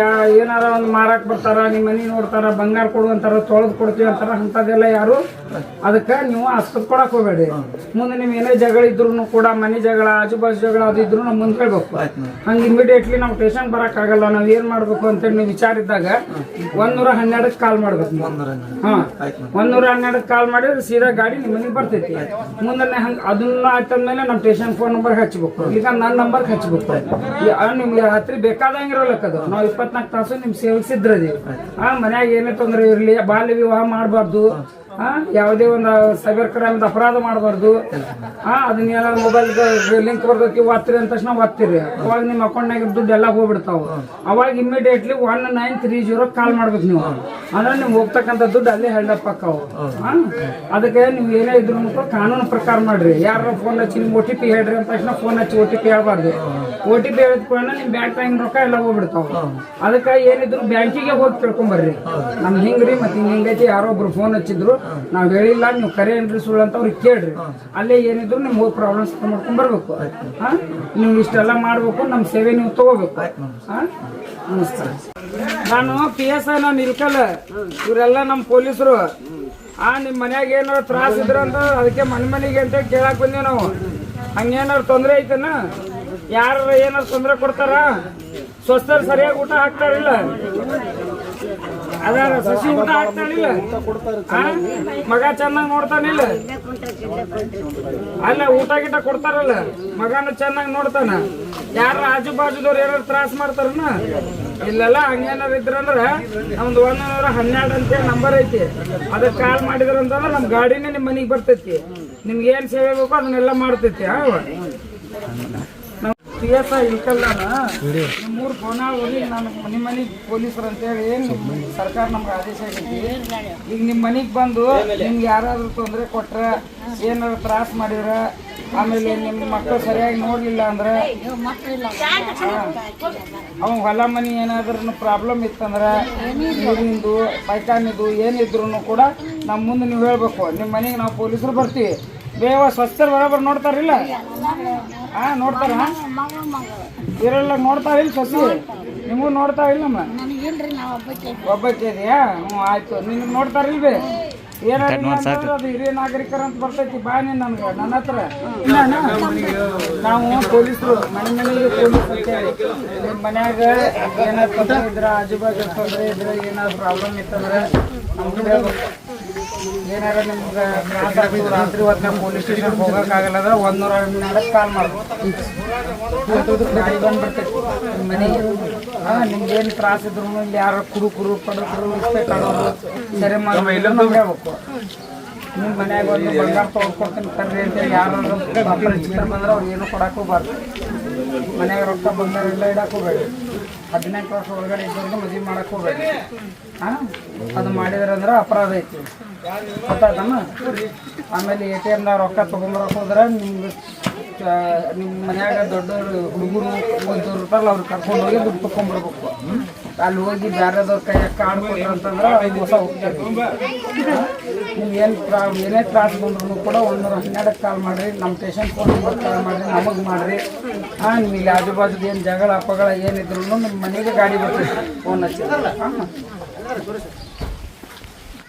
ಯಾ ಏನಾರ ಒಂದು ಮಾರಾಕ್ ಬರ್ತಾರ ನಿಮ್ಮ ಮನೆ ನೋಡ್ತಾರ ಬಂಗಾರ ಕೊಡು ಅಂತಾರ ತೊಳೆದು ಕೊಡ್ತೀವಿ ಅಂತಾರ ಅಂತದೆಲ್ಲ ಯಾರು? ಅದಕ್ಕೆ ನೀವು ಅಷ್ಟು ಕೊಡಕ್ ಹೋಗ್ಬೇಡಿ. ಮುಂದೆ ನಿಮ್ ಏನೇ ಜಗಳ ಇದ್ರು ಕೂಡ ಮನೆ ಜಗಳ ಆಜು ಬಾಜು ಜಗಳ ಅದು ಇದ್ರು ನಾವು ಮುಂದೆ ಹೇಳ್ಬೇಕು. ಹಂಗೆ ಇಮಿಡಿಯೇಟ್ಲಿ ನಾವು ಟೇಷನ್ ಬರಕ್ ಆಗಲ್ಲ ನಾವು ಏನ್ ಮಾಡ್ಬೇಕು ಅಂತೇಳಿ ನೀವು ವಿಚಾರ ಇದ್ದಾಗ ಒಂದೂರ ಹನ್ನೆರಡಕ್ಕೆ ಕಾಲ್ ಮಾಡ್ಬೇಕು ಹಾಂ. ಒಂದೂರ ಹನ್ನೆರಡಕ್ಕೆ ಕಾಲ್ ಮಾಡಿದ್ರೆ ಸೀದಾ ಗಾಡಿ ನಿಮ್ಮ ಮನೆಗೆ ಬರ್ತೈತಿ. ಮುಂದೆ ಹಂಗೆ ಅದನ್ನ ಆಯ್ತಂದ್ಮೇಲೆ ನಮ್ಮ ಟೇಷನ್ ಫೋನ್ ನಂಬರ್ ಹಚ್ಬೇಕು. ಈಗ ನನ್ನ ನಂಬರ್ ಹಚ್ಬೇಕು. ನಿಮ್ಗೆ ಹತ್ರ ಬೇಕಾದಂಗೆ ಇರೋಲಕ್ಕ ಅದು ನಾವು ಇಪ್ಪತ್ನಾಲ್ಕು ತಾಸು ನಿಮ್ ಸೇವಿಸಿದ್ರೆ ಆ ಮನ್ಯಾಗ ಏನೇ ತೊಂದರೆ ಇರಲಿ ಬಾಲ್ಯ ವಿವಾಹ ಮಾಡಬಾರ್ದು. ಯಾವುದೇ ಒಂದು ಸೈಬರ್ ಕ್ರೈಮ್ ಅಪರಾಧ ಮಾಡಬಾರ್ದು. ಆ, ಅದನ್ನ ಏನಾದ್ರು ಮೊಬೈಲ್ ಲಿಂಕ್ ಬರ್ತೈತಿ ಒತ್ತಿರಿ ಅಂದ ತಕ್ಷಣ ಒತ್ತಿರಿ. ಅವಾಗ ನಿಮ್ಮ ಅಕೌಂಟ್ನಾಗ ದುಡ್ಡು ಎಲ್ಲ ಹೋಗ್ಬಿಡ್ತಾವ. ಅವಾಗ immediately one nine three zero call ಮಾಡ್ಬೇಕು ನೀವು. ಅಂದ್ರೆ ನೀವು ಹೋಗ್ತಕ್ಕಂಥ ದುಡ್ಡು ಅಲ್ಲೇ ಹೆಲ್ಡಪ್ ಆಕಾವು? ಅದಕ್ಕೆ ನೀವು ಏನೇ ಇದ್ರು ಕಾನೂನು ಪ್ರಕಾರ ಮಾಡ್ರಿ. ಯಾರ ಫೋನ್ ಹಚ್ಚಿ ನಿಮ್ಗೆ ಒ ಟಿ ಪಿ ಹೇಳ್ರಿ ಅಂತ ತಕ್ಷಣ ಫೋನ್ ಹಚ್ಚಿ ಒ ಟಿ ಪಿ ಹೇಳ್ಬಾರ್ದು. ಒ ಟಿ ಪಿ ಹೇಳಿದ ಕೂಡ ನಿಮ್ ಬ್ಯಾಂಕ್ ಟೈಮ್ ರೊಕ್ಕ ಎಲ್ಲ ಹೋಗ್ಬಿಡ್ತಾವ. ಅದಕ್ಕೆ ಏನಿದ್ರು ಬ್ಯಾಂಕಿಗೆ ಹೋಗಿ ಕೇಳ್ಕೊಂಬರ್ರಿ ನಮ್ ಹಿಂಗ್ರಿ ಮತ್ತೆ ಹಿಂಗ್ ಹಿಂಗೈತಿ. ಯಾರೋ ಒಬ್ರು ಫೋನ್ ಹಚ್ಚಿದ್ರು. ನಾವ್ ಹೇಳಿಲ್ಲ ನೀವು ಕರೆ ಏನ್ರಿ ಸುಳ್ಳು ಅಂತ ಅವ್ರಿಗೆ ಕೇಳ್ರಿ. ಅಲ್ಲೇ ಏನಿದ್ರು ನಿಮ್ ಹೋಗಿ ಪ್ರಾಬ್ಲಮ್ಸ್ ಮಾಡ್ಕೊಂಡು ಬರ್ಬೇಕು. ಹಾಂ? ನೀವು ಇಷ್ಟೆಲ್ಲ ಮಾಡ್ಬೇಕು ನಮ್ಮ ಸೇವೆ ನೀವು ತಗೋಬೇಕು. ಹಾಂ? ನಮಸ್ಕಾರ. ನಾನು ಪಿ ಎಸ್ ಐ ನಾನು ಇಲ್ಕಲ್ಲ ಇವರೆಲ್ಲ ನಮ್ಮ ಪೊಲೀಸರು. ಆ ನಿಮ್ಮ ಮನ್ಯಾಗ ಏನಾರ ತ್ರಾಸ ಇದ್ರ ಅಂತ ಅದಕ್ಕೆ ಮನೆ ಮನೆಗೆ ಅಂತ ಕೇಳಕ್ ಬಂದೀವಿ ನಾವು. ಹಂಗೇನಾರು ತೊಂದರೆ ಐತನ? ಯಾರು ಏನಾರು ತೊಂದರೆ ಕೊಡ್ತಾರ? ಸ್ವಸ್ಥರು ಸರಿಯಾಗಿ ಊಟ ಹಾಕ್ತಾರಿಲ್ಲ? ಅದಾರ ಸಸಿ ಊಟ ಹಾಕ್ತಾನಿಲ್ಲ ಮಗ ಚೆನ್ನಾಗಿ ನೋಡ್ತಾನಿಲ್ಲ? ಅಲ್ಲ ಊಟ ಗಿಟ ಕೊಡ್ತಾರಲ್ಲ? ಮಗನ ಚೆನ್ನಾಗಿ ನೋಡ್ತಾನ? ಯಾರ ಆಜು ಬಾಜುದವ್ರು ಏನಾರು ತ್ರಾಸ ಮಾಡ್ತಾರನ ಇಲ್ಲೆಲ್ಲ ಹಂಗೇನಾರು ಇದ್ರಂದ್ರ ನಮ್ದು ಒಂದೂರ ಹನ್ನೆರಡು ಅಂತ ನಂಬರ್ ಐತಿ. ಅದಕ್ಕೆ ಕಾಲ್ ಮಾಡಿದ್ರ ಅಂತಂದ್ರೆ ನಮ್ಮ ಗಾಡಿನೇ ನಿಮ್ಮ ಮನೆಗೆ ಬರ್ತೈತಿ. ನಿಮ್ಗೆ ಏನ್ ಸೇವೆ ಬೇಕೋ ಅದನ್ನೆಲ್ಲ ಮಾಡ್ತೈತಿ ಪಿ ಎಸ್ ಐ ಇಲ್ಕಲ್ಲ ನಿಮ್ಮೂರು ಫೋನ ಹೋಗಿ ನಾನು ನಿಮ್ಮ ಮನೆಗೆ ಪೊಲೀಸರು ಅಂತೇಳಿ ನಿಮ್ ಸರ್ಕಾರ ನಮ್ಗೆ ಆದೇಶ ಆಗೈತಿ? ಈಗ ನಿಮ್ಮ ಮನೆಗೆ ಬಂದು ನಿಮ್ಗೆ ಯಾರಾದ್ರೂ ತೊಂದರೆ ಕೊಟ್ರೆ ಏನಾದ್ರು ತ್ರಾಸ ಮಾಡಿದ್ರ ಆಮೇಲೆ ನಿಮ್ಮ ಮಕ್ಕಳು ಸರಿಯಾಗಿ ನೋಡಲಿಲ್ಲ ಅಂದ್ರೆ? ಅವ ಹೊಲ ಮನಿ ಏನಾದ್ರೂ ಪ್ರಾಬ್ಲಮ್ ಇತ್ತಂದ್ರೆ ನೀರಿಂದು ಪೈಖಾನಿದು ಏನಿದ್ರು ಕೂಡ ನಮ್ಮ ಮುಂದೆ ನೀವು ಹೇಳ್ಬೇಕು. ನಿಮ್ಮ ಮನೆಗೆ ನಾವು ಪೊಲೀಸರು ಬರ್ತೀವಿ. ಬೇವ ಸ್ವಚ್ಛರು ಬರೋಬ್ಬರ ನೋಡ್ತಾರಿಲ್ಲ ಹಾ ನೋಡ್ತಾರ? ಇರಲ್ಲ ನೋಡ್ತಾರಿಲ್ಲ ಸಸಿ? ನಿಮಗೂ ನೋಡ್ತಾವಿಲ್ಲ ನಮ್ಮ ನನಗೇನ್ರಿ ನಾವು ಹಬ್ಬಕ್ಕೆ ಒಬ್ಬಕ್ಕೆ ಇದೆಯಾ? ಹ್ಞೂ ಆಯ್ತು. ನಿನ್ನ ನೋಡ್ತಾರಿಲ್ ಬೇ ಏನಾದ್ರು ಅದು ಹಿರಿಯ ನಾಗರಿಕರ ಅಂತ ಬರ್ತೈತಿ ಬಾ ನೀನು ನನ್ಗೆ ನನ್ನ ಹತ್ರ? ನಾವು ಪೊಲೀಸರು ಮನೆ ಮನೆಗೆ ಪೊಲೀಸ್ ಅಂತೇಳಿ. ನಿಮ್ಮ ಮನ್ಯಾಗ ಏನಾದ್ರು ತೊಂದರೆ ಇದ್ರ ಆಜು ಬಾಜು ತೊಂದರೆ ಇದ್ರೆ ಏನಾದ್ರು ಪ್ರಾಬ್ಲಮ್ ಇತ್ತಂದ್ರೆ ನಮ್ಗೆ ಹೇಳ್ಬೇಕು. ಏನಾರ ನಿಮ್ಗೆ ರಾತ್ರಿ ಹೊತ್ತಿನ ಪೊಲೀಸ್ ಸ್ಟೇಷನ್ ಹೋಗೋಕ್ಕಾಗಲ್ಲ ಅಂದ್ರೆ ನೂರ ಹನ್ನೆರಡಕ್ಕೆ ಕಾಲ್ ಮಾಡ್ಬೋದು. ಗಾಡಿ ಬಂದ್ಬಿಡ್ತೈತಿ ನಿಮ್ಮ ಮನೆಗೆ. ಹಾಂ ನಿಮ್ಗೇನು ಏನು ತ್ರಾಸ ಇದ್ರು ಇಲ್ಲಿ ಯಾರು ಕುಡುಕರು ಪಡಕರು ಇಷ್ಟೇ ಕಾಣೋರು ಸರಿ ಮಾಡಿ ನಮ್ಗೆ ಹೇಳ್ಬೇಕು. ನಿಮ್ಮ ಮನ್ಯಾಗ ಒಂದು ಬಂಗಾರ ತೊಗೊಂಡ್ಕೊಡ್ತೀನಿ ಕರ್ರಿ ಅಂತ ಯಾರು ಬಂದ್ರೆ ಅವ್ರು ಏನು ಕೊಡಕ್ಕೂ ಹೋಗ್ಬಾರ್ದು ಮನ್ಯಾಗ ರೊಕ್ಕ ಬಂದವರೆಲ್ಲ ಇಡಕ್ಕೆ ಹೋಗ್ಬೇಡಿ ಹದಿನೆಂಟು ವರ್ಷ ಒಳಗಡೆ ಇದ್ದವ್ರಿಗೆ ಮದುವೆ ಮಾಡಕ್ಕೆ ಹೋಗ್ಬೇಡಿ ಅದು ಮಾಡಿದ್ರೆ ಅಂದ್ರೆ ಅಪರಾಧ ಐತಿ. ಗೊತ್ತಾಯ್ತಮ್ಮ ಆಮೇಲೆ ಎ ಟಿ ಎಮ್ದಾಗ ರೊಕ್ಕ ತೊಗೊಂಬರಕ್ಕೆ ಹೋದ್ರೆ ನಿಮ್ಗೆ ನಿಮ್ಮ ಮನ್ಯಾಗ ದೊಡ್ಡವರು, ಹುಡುಗರು ಓದೋರು ರೂಪಾಯಿ ಅವ್ರು ಕರ್ಕೊಂಡು ಹೋಗಿ ದುಡ್ಡು ತೊಗೊಂಬರ್ಬೇಕು ಅಲ್ಲಿ ಹೋಗಿ ಬೇರೆದವ್ರ ಕೈಯಾಗ ಕಾರ್ಡ್ ಅಂತಂದ್ರೆ ಐದು ದಿವಸ ಹೋಗ್ತಾರೆ. ನೀವು ಏನು ಪ್ರಾ, ಏನೇ ತ್ರಾಸ ಬಂದ್ರು ಕೂಡ ಒಂದೂರ ಹನ್ನೆರಡಕ್ಕೆ ಕಾಲ್ ಮಾಡಿರಿ ನಮ್ಮ ಸ್ಟೇಷನ್ ಫೋನ್ ನಂಬರ್ ಕಾಲ್ ಮಾಡಿರಿ, ನಮಗೆ ಮಾಡಿರಿ. ಹಾಂ, ನಿಮಗೆ ಆಜು ಬಾಜುದು ಏನು ಜಗಳ ಅಪಗಳ ಏನಿದ್ರು ನಿಮ್ಮ ಮನೆಗೆ ಗಾಡಿ ಬರ್ತೀವಿ. ಫೋನ್ ಹಚ್ಚಿದ್ರಲ್ಲ. ಹಾಂ